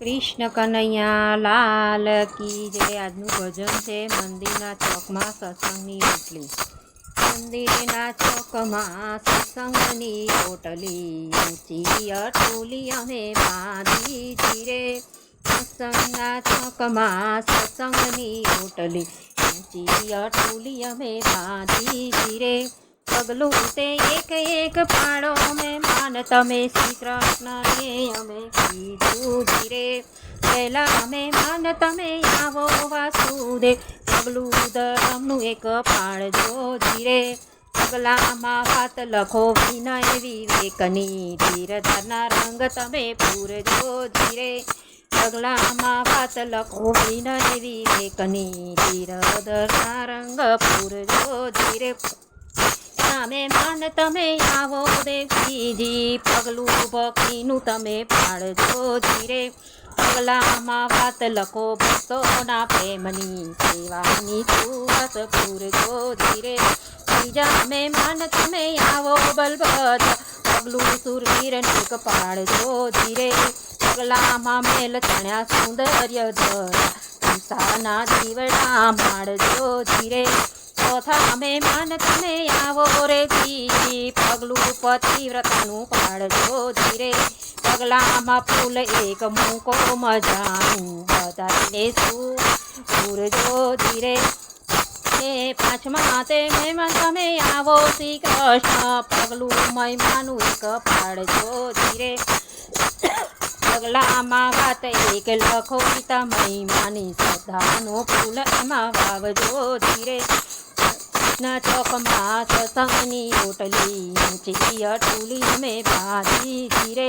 કૃષ્ણ કનૈયા લાલ કી જે આજનું ભજન છે મંદિરના ચોકમાં સત્સંગની રોટલી. મંદિરના ચોકમાં સત્સંગની રોટલી. ઊંચી અટોલી અમે બાંધી ધીરે સત્સંગના ચોકમાં સત્સંગની રોટલી. ઊંચી અટોલી અમે બાંધી ધીરે પગલું તે એક એક પાડો મહેમાન માન. તમે શ્રી કૃષ્ણને અમે કીધું ધીરે પહેલા અમે માન તમે આવો વાસુદે પગલું ધરમનું એક પાડજો ધીરે. પગલામાં વાત લખો વિનય વિવેકની. ધીરધના રંગ તમે પૂરજો ધીરે. પગલામાં વાત લખો વિનય વિવેકની. ધીર ધરના રંગ પૂરજો ધીરે. તમે માન તમે આવો દેવજીજી પગલું ભક્તિનું તમે પાડજો ધીરે. પગલામાં વાત લખો ભક્તોના પ્રેમની સેવાની સુરત પૂરજો ધીરે. બીજા મહેમાન માન તમે આવો બલબત પગલું સુરવીરનું પાડજો ધીરે. પગલામાં મેલ ચણ્યા સૌંદર્ય ધરા, સંસારના જીવડા માડજો ધીરે. ચોથા મહેમાન તમે આવો રે જી પગલું પતિવ્રતાનું પાડજો ધીરે પગલામાં ફૂલ એક મૂકો મજાનું બધાને શું ધીરે એ પાંચમા તે મહેમાન તમે આવો શ્રી કૃષ્ણ પગલું મહેમાનું એક પાડજો ધીરે પગલામાં વાત એક લખો પિતા મહિમાની શ્રદ્ધાનો ફૂલ એમાં વાવજો ધીરે. ના ચોકમાં સત્સંગની ઓટલી ઊંચી અટુલી મેં બાંધી ધીરે